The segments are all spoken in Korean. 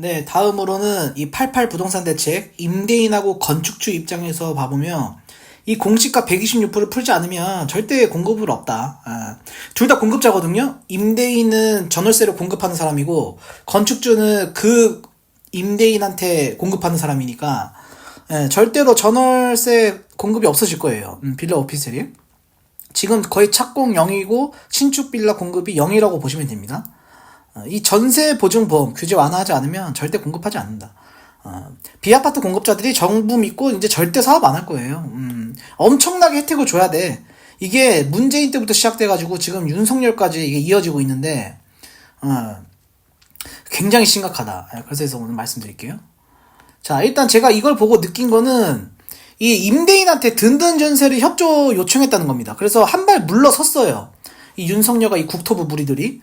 네, 다음으로는 이 88 부동산 대책 임대인하고 건축주 입장에서 봐보면 이 공시가 126%를 풀지 않으면 절대 공급을 없다. 아, 둘다 공급자거든요. 임대인은 전월세를 공급하는 사람이고 건축주는 그 임대인한테 공급하는 사람이니까 예, 절대로 전월세 공급이 없어질 거예요. 음, 빌라 오피스텔이. 지금 거의 착공 0이고 신축 빌라 공급이 0이라고 보시면 됩니다. 어, 이 전세 보증보험 규제 완화하지 않으면 절대 공급하지 않는다. 어, 비아파트 공급자들이 정부 믿고 이제 절대 사업 안 할 거예요. 음, 엄청나게 혜택을 줘야 돼. 이게 문재인 때부터 시작돼가지고 지금 윤석열까지 이게 이어지고 있는데, 어, 굉장히 심각하다. 예, 그래서 오늘 말씀드릴게요. 자, 일단 제가 이걸 보고 느낀 거는 이 임대인한테 든든 전세를 협조 요청했다는 겁니다. 그래서 한 발 물러섰어요. 이 윤석열과 이 국토부 무리들이.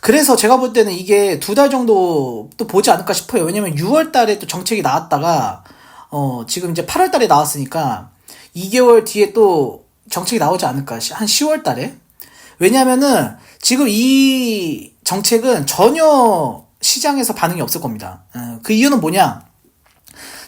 그래서 제가 볼 때는 이게 두 달 정도 또 보지 않을까 싶어요. 왜냐면 6월 달에 또 정책이 나왔다가, 어, 지금 이제 8월 달에 나왔으니까 2개월 뒤에 또 정책이 나오지 않을까. 시- 한 10월 달에. 왜냐면은 지금 이 정책은 전혀 시장에서 반응이 없을 겁니다. 어, 그 이유는 뭐냐?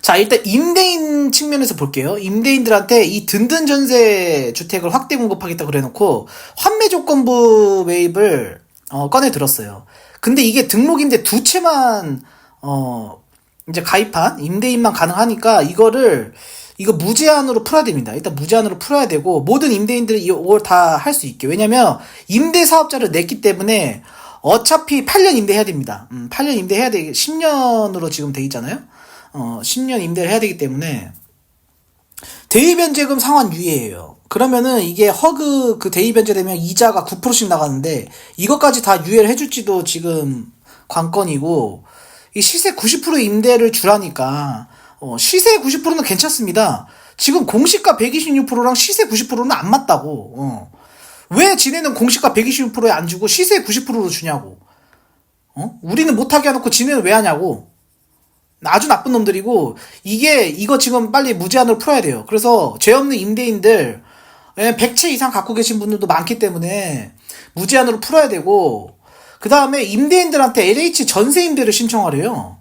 자, 일단 임대인 측면에서 볼게요. 임대인들한테 이 든든 전세 주택을 확대 공급하겠다 그래 놓고 환매 조건부 매입을 어, 꺼내 들었어요. 근데 이게 등록임대 두 채만 어 이제 가입한 임대인만 가능하니까 이거를 이거 무제한으로 풀어야 됩니다. 일단 무제한으로 풀어야 되고 모든 임대인들이 이걸 다 할 수 있게. 왜냐면 임대 사업자를 냈기 때문에 어차피 8년 임대해야 됩니다. 음, 8년 임대해야 돼. 10년으로 지금 돼 있잖아요. 어, 10년 임대를 해야 되기 때문에 대위변제금 상환 유예예요. 그러면은 이게 허그 그 대위변제되면 이자가 9%씩 나가는데 이것까지 다 유예를 해줄지도 지금 관건이고 이 시세 90% 임대를 주라니까 어, 시세 90%는 괜찮습니다. 지금 공시가 126%랑 시세 90%는 안 맞다고. 어. 왜 지네는 공시가 126%에 안 주고 시세 90%로 주냐고. 어? 우리는 못하게 해놓고 지네는 왜 하냐고. 아주 나쁜 놈들이고 이게 이거 지금 빨리 무제한으로 풀어야 돼요. 그래서 죄 없는 임대인들 100채 이상 갖고 계신 분들도 많기 때문에 무제한으로 풀어야 되고 그 다음에 임대인들한테 LH 전세 임대를 신청하래요.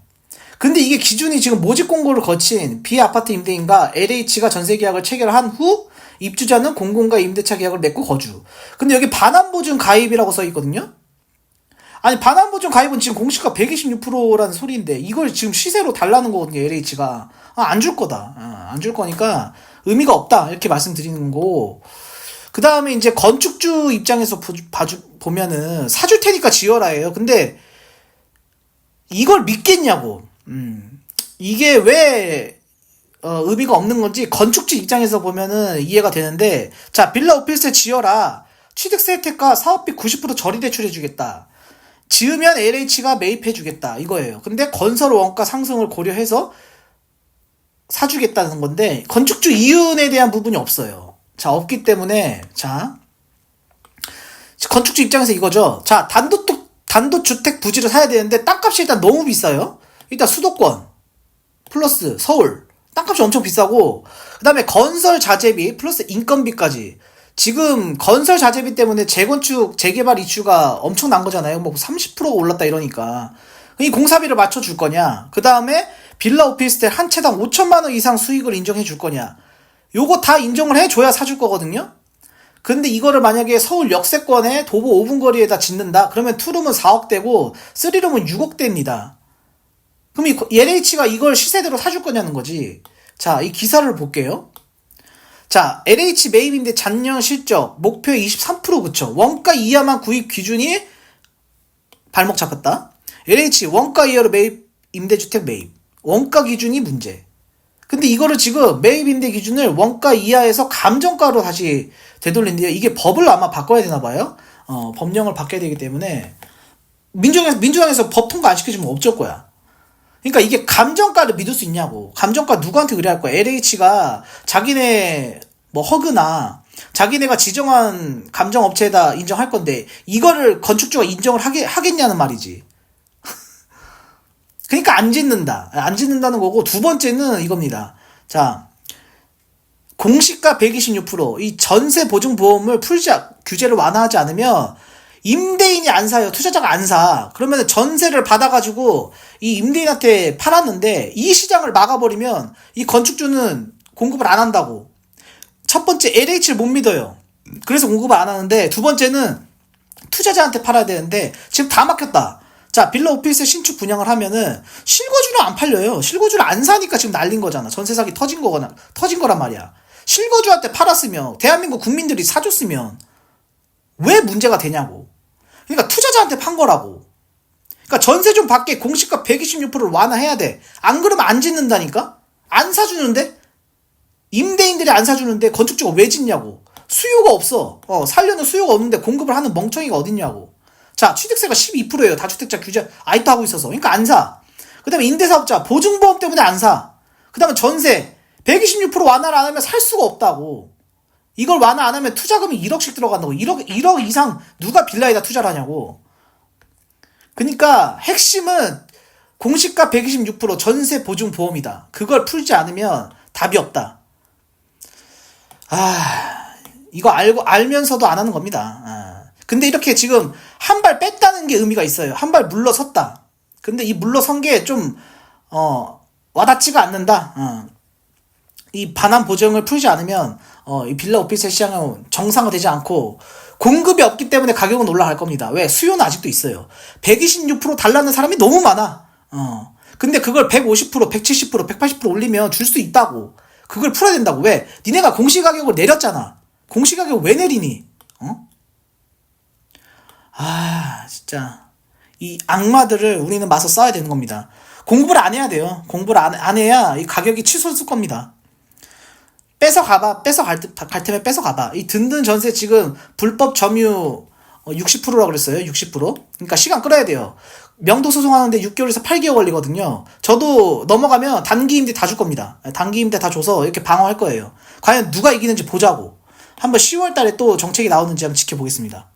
근데 이게 기준이 지금 모집 공고를 거친 비아파트 임대인과 LH가 전세 계약을 체결한 후 입주자는 공공과 임대차 계약을 맺고 거주. 근데 여기 반환보증 가입이라고 써 있거든요. 아니 반환보증 가입은 지금 공시가 126%라는 소리인데 이걸 지금 시세로 달라는 거거든요 LH가 아, 안 줄 거다 안줄 거니까 의미가 없다. 이렇게 말씀드리는 거고 그 다음에 이제 건축주 입장에서 보, 봐주, 보면은 사줄 테니까 지어라예요. 근데 이걸 믿겠냐고. 음, 이게 왜 어, 의미가 없는 건지 건축주 입장에서 보면은 이해가 되는데 자 빌라 오피스텔 지어라. 취득세 혜택과 사업비 90% 저리 대출해주겠다. 지으면 LH가 매입해주겠다. 이거예요. 근데 건설 원가 상승을 고려해서 사주겠다는 건데 건축주 이윤에 대한 부분이 없어요. 자 없기 때문에 자 건축주 입장에서 이거죠. 자 단독 단독 주택 부지를 사야 되는데 땅값이 일단 너무 비싸요. 일단 수도권 플러스 서울 땅값이 엄청 비싸고 그다음에 건설 자재비 플러스 인건비까지 지금 건설 자재비 때문에 재건축 재개발 이슈가 엄청 난 거잖아요. 뭐 30%가 올랐다 이러니까 이 공사비를 맞춰 줄 거냐? 그 다음에 빌라 오피스텔 한 채당 5천만 원 이상 수익을 인정해 줄 거냐? 요거 다 인정을 해줘야 사줄 거거든요. 근데 이거를 만약에 서울 역세권에 도보 5분 거리에다 짓는다? 그러면 투룸은 4억대고 쓰리룸은 6억대입니다. 그럼 이 LH가 이걸 시세대로 사줄 거냐는 거지. 자, 이 기사를 볼게요. 자, LH 매입인데 잔년 실적 목표 23% 그쵸? 원가 이하만 구입 기준이 발목 잡혔다. LH 원가 이하로 매입 임대주택 매입 원가 기준이 문제. 근데 이거를 지금 매입 임대 기준을 원가 이하에서 감정가로 다시 되돌린대요. 이게 법을 아마 바꿔야 되나 봐요. 어, 법령을 바뀌어야 되기 때문에 민주당에서 민주당에서 법 통과 안 시켜주면 어쩔 거야. 그러니까 이게 감정가를 믿을 수 있냐고. 감정가 누구한테 의뢰할 거야? LH가 자기네 뭐 허그나 자기네가 지정한 감정업체에다 인정할 건데 이거를 건축주가 인정을 하게, 하겠냐는 말이지. 그러니까 안 짓는다. 안 짓는다는 거고 두 번째는 이겁니다. 자, 공시가 126%, 이 전세 보증 보험을 풀지, 규제를 완화하지 않으면 임대인이 안 사요. 투자자가 안 사. 그러면 전세를 받아가지고 이 임대인한테 팔았는데 이 시장을 막아버리면 이 건축주는 공급을 안 한다고. 첫 번째 LH를 못 믿어요. 그래서 공급을 안 하는데 두 번째는 투자자한테 팔아야 되는데 지금 다 막혔다. 자, 빌라 오피스 신축 분양을 하면은 실거주는 안 팔려요. 실거주를 안 사니까 지금 날린 거잖아. 전세 사기 터진 거거나 터진 거란 말이야. 실거주한테 팔았으면 대한민국 국민들이 사줬으면 왜 문제가 되냐고. 그러니까 투자자한테 판 거라고. 그러니까 전세 좀 받게 공시가 126%를 완화해야 돼. 안 그러면 안 짓는다니까? 안 사주는데? 임대인들이 안 사주는데 건축주가 왜 짓냐고. 수요가 없어. 어, 살려는 수요가 없는데 공급을 하는 멍청이가 어딨냐고. 자, 취득세가 12%예요. 다주택자 규제 아직도 하고 있어서. 그러니까 안 사. 그 다음에 임대사업자 보증보험 때문에 안 사. 그 다음에 전세 126% 완화를 안 하면 살 수가 없다고. 이걸 완화 안 하면 투자금이 1억씩 들어간다고. 1억, 1억 이상 누가 빌라에다 투자를 하냐고. 그러니까 핵심은 공시가 126% 전세 보증 보험이다. 그걸 풀지 않으면 답이 없다. 아, 이거 알고 알면서도 안 하는 겁니다. 아. 근데 이렇게 지금 한 발 뺐다는 게 의미가 있어요. 한 발 물러섰다. 근데 이 물러선 게 좀 어, 와닿지가 않는다. 어. 이 반환 보증을 풀지 않으면 어, 이 빌라 오피스 시장은 정상화되지 않고 공급이 없기 때문에 가격은 올라갈 겁니다. 왜? 수요는 아직도 있어요. 126% 달라는 사람이 너무 많아. 어. 근데 그걸 150%, 170%, 180% 올리면 줄 수 있다고. 그걸 풀어야 된다고. 왜? 니네가 공시 가격을 내렸잖아. 공시 가격 왜 내리니? 어? 아, 진짜. 이 악마들을 우리는 맞서 싸워야 되는 겁니다. 공부를 안 해야 돼요. 공부를 안, 안 해야 이 가격이 치솟을 겁니다. 뺏어 가봐. 뺏어 갈, 때- 갈 테면 뺏어 가봐. 이 든든 전세 지금 불법 점유 60%라고 그랬어요. 60%. 그러니까 시간 끌어야 돼요. 명도 소송하는데 6개월에서 8개월 걸리거든요. 저도 넘어가면 단기 임대 다 줄 겁니다. 단기 임대 다 줘서 이렇게 방어할 거예요. 과연 누가 이기는지 보자고. 한번 10월 달에 또 정책이 나오는지 한번 지켜보겠습니다.